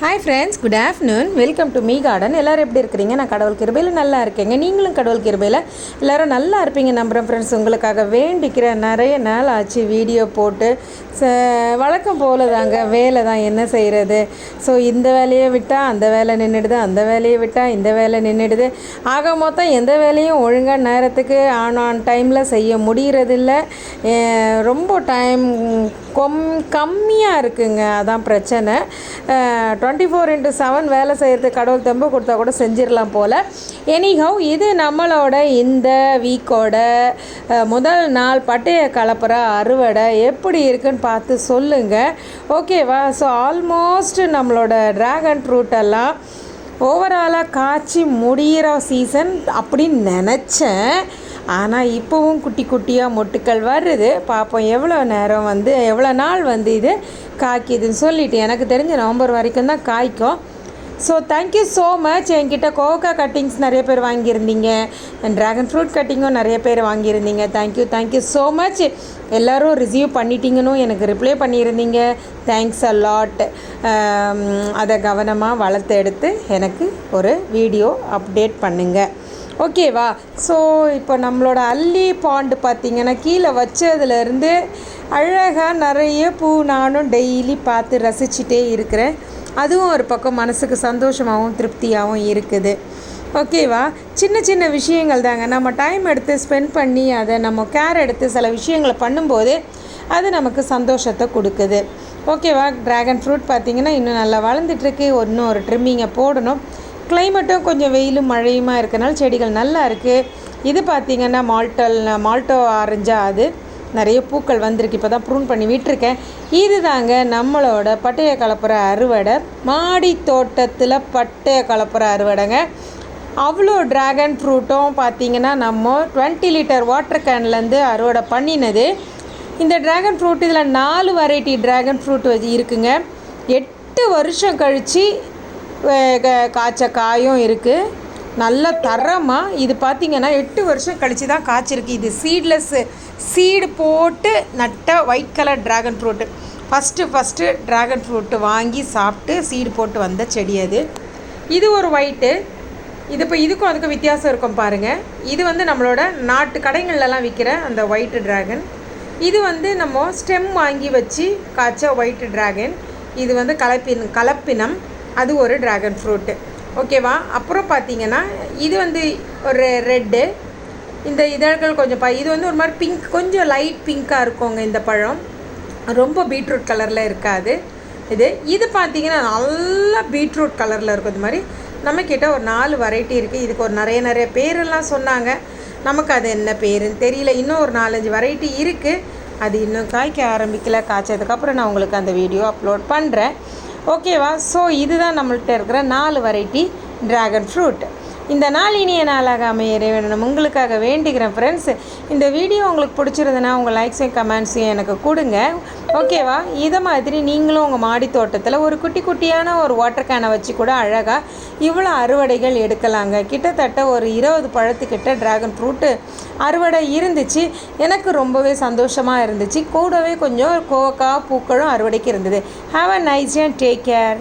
Hi friends good afternoon welcome to me garden எல்லோரும் எப்படி இருக்கிறீங்க? நான் கடவுள் கிருபையில் நல்லா இருக்கேங்க. நீங்களும் கடவுள் கிருபையில் எல்லோரும் நல்லா இருப்பீங்க நம்புகிறேன் ஃப்ரெண்ட்ஸ் உங்களுக்காக வேண்டிக்கிற நிறைய நாள் ஆச்சு. வீடியோ போட்டு ச வழக்கம் போல தாங்க வேலை தான். என்ன செய்கிறது ஸோ இந்த வேலையை விட்டால் அந்த வேலை நின்றுடுது அந்த வேலையை விட்டால் இந்த வேலை நின்றுடுது. ஆக மொத்தம் எந்த வேலையும் ஒழுங்காக நேரத்துக்கு ஆன் ஆன் டைமில் செய்ய முடிகிறதில்ல ரொம்ப டைம் கொம் கம்மியாக இருக்குங்க. அதான் பிரச்சனை. டுவெண்ட்டி ஃபோர் இன்ட்டு செவன் வேலை செய்கிறதுக்கு கடவுள் தெம்பு கொடுத்தா கூட செஞ்சிடலாம் போல். எனிஹவ் இது நம்மளோட இந்த வீக்கோட முதல் நாள் பட்டையை கலப்புற அறுவடை எப்படி இருக்குன்னு பார்த்து சொல்லுங்கள் ஓகேவா ஸோ ஆல்மோஸ்ட் நம்மளோட ட்ராகன் ஃப்ரூட் எல்லாம் ஓவராலாக காய்ச்சி முடிகிற சீசன் அப்படின்னு நினச்சேன். ஆனால் இப்போவும் குட்டி குட்டியாக மொட்டுக்கள் வருது. பார்ப்போம் எவ்வளோ நேரம் வந்து எவ்வளோ நாள் வந்து இது காய்க்குதுன்னு சொல்லிட்டு எனக்கு தெரிஞ்ச நவம்பர் வரைக்கும் தான் காய்க்கும். ஸோ தேங்க்யூ ஸோ மச் என்கிட்ட கோகா கட்டிங்ஸ் நிறைய பேர் வாங்கியிருந்தீங்க. ட்ராகன் ஃப்ரூட் கட்டிங்கும் நிறைய பேர் வாங்கியிருந்தீங்க. Thank you thank you so much எல்லோரும் ரிசீவ் பண்ணிட்டீங்கன்னு எனக்கு ரிப்ளை பண்ணியிருந்தீங்க. தேங்க்ஸ் அ லாட் அதை கவனமாக வளர்த்து எடுத்து எனக்கு ஒரு வீடியோ அப்டேட் பண்ணுங்கள் ஓகேவா ஸோ இப்போ நம்மளோட அல்லி பாண்டு பார்த்திங்கன்னா கீழே வச்சதுலேருந்து அழகாக நிறைய பூ நானும் டெய்லி பார்த்து ரசிச்சுட்டே இருக்கிறேன். அதுவும் ஒரு பக்கம் மனசுக்கு சந்தோஷமாகவும் திருப்தியாகவும் இருக்குது. ஓகேவா சின்ன சின்ன விஷயங்கள் தாங்க. நம்ம டைம் எடுத்து ஸ்பெண்ட் பண்ணி அதை நம்ம கேர் எடுத்து சில விஷயங்களை பண்ணும்போது அது நமக்கு சந்தோஷத்தை கொடுக்குது. ஓகேவா ட்ராகன் ஃப்ரூட் பார்த்திங்கன்னா இன்னும் நல்லா வளர்ந்துட்டுருக்கு. இன்னும் ஒரு ட்ரிம்மிங்கை போடணும். கிளைமேட்டும் கொஞ்சம் வெயிலும் மழையுமா இருக்கனால செடிகள் நல்லா இருக்குது இது பார்த்திங்கன்னா மால்டல் மால்டோ ஆரஞ்சா அது. நிறைய பூக்கள் வந்திருக்கு. இப்போ தான் ப்ரூன் பண்ணி விட்டுருக்கேன். இது தாங்க நம்மளோட பட்டைய கலப்புற அறுவடை. மாடி தோட்டத்தில் பட்டைய கலப்புற அறுவடைங்க. அவ்வளோ ட்ராகன் ஃப்ரூட்டும் பார்த்திங்கன்னா நம்ம டுவெண்ட்டி லிட்டர் வாட்டர் கேன்லேருந்து அறுவடை பண்ணினது. இந்த ட்ராகன் ஃப்ரூட் இதில் நாலு வெரைட்டி ட்ராகன் ஃப்ரூட் வச்சு இருக்குங்க. எட்டு வருஷம் கழித்து காய்ச்ச காயும் இருக்குது நல்ல தரமாக இது பார்த்திங்கன்னா எட்டு வருஷம் கழித்து தான் காய்ச்சிருக்கு. இது சீட்லெஸ்ஸு சீடு போட்டு நட்ட white colour dragon fruit first first dragon fruit வாங்கி சாப்பிட்டு சீடு போட்டு வந்த செடி அது. இது ஒரு ஒயிட்டு இது இப்போ இதுக்கும் அதுக்கும் வித்தியாசம் இருக்கும் பாருங்கள் இது வந்து நம்மளோட நாட்டு கடைகள்லலாம் விற்கிற அந்த ஒயிட்டு ட்ராகன் இது வந்து நம்ம ஸ்டெம் வாங்கி வச்சு காய்ச்ச ஒயிட் ட்ராகன் இது வந்து கலப்பின் கலப்பினம். அது ஒரு ட்ராகன் ஃப்ரூட்டு ஓகேவா அப்புறம் பார்த்தீங்கன்னா இது வந்து ஒரு ரெட்டு இந்த இதழ்கள் கொஞ்சம் ப இது வந்து ஒரு மாதிரி பிங்க் கொஞ்சம் லைட் பிங்க்காக இருக்குங்க இந்த பழம். ரொம்ப பீட்ரூட் கலரில் இருக்காது. இது இது பார்த்தீங்கன்னா நல்லா பீட்ரூட் கலரில் இருக்கும். இது மாதிரி நம்மக்கிட்ட ஒரு நாலு வெரைட்டி இருக்குது இதுக்கு ஒரு நிறைய நிறைய பேரெல்லாம் சொன்னாங்க. நமக்கு அது என்ன பேருன்னு தெரியல. இன்னும் ஒரு நாலஞ்சு வெரைட்டி இருக்குது அது இன்னும் காய்க்க ஆரம்பிக்கல. காய்ச்சதுக்கப்புறம் நான் உங்களுக்கு அந்த வீடியோ அப்லோட் பண்ணுறேன் ஓகேவா? ஸோ இதுதான் நம்மள்கிட்ட இருக்கிற நாலு வெரைட்டி ட்ராகன் ஃப்ரூட் இந்த நாள் இனிய நாளாக அமைய இறைவனும் உங்களுக்காக வேண்டிக்கிறேன் ஃப்ரெண்ட்ஸ் இந்த வீடியோ உங்களுக்கு பிடிச்சிருந்ததுன்னா உங்கள் லைக்ஸையும் கமெண்ட்ஸையும் எனக்கு கொடுங்க. ஓகேவா? இதை மாதிரி நீங்களும் உங்கள் மாடி தோட்டத்தில் ஒரு குட்டி குட்டியான ஒரு வாட்டர் கேனை வச்சு கூட அழகாக இவ்வளோ அறுவடைகள் எடுக்கலாங்க. கிட்டத்தட்ட ஒரு இருபது பழத்துக்கிட்ட ட்ராகன் ஃப்ரூட்டு அறுவடை இருந்துச்சு. எனக்கு ரொம்பவே சந்தோஷமாக இருந்துச்சு. கூடவே கொஞ்சம் கோவக்காய் பூக்களும் அறுவடைக்கு இருந்தது. Have a nice and take care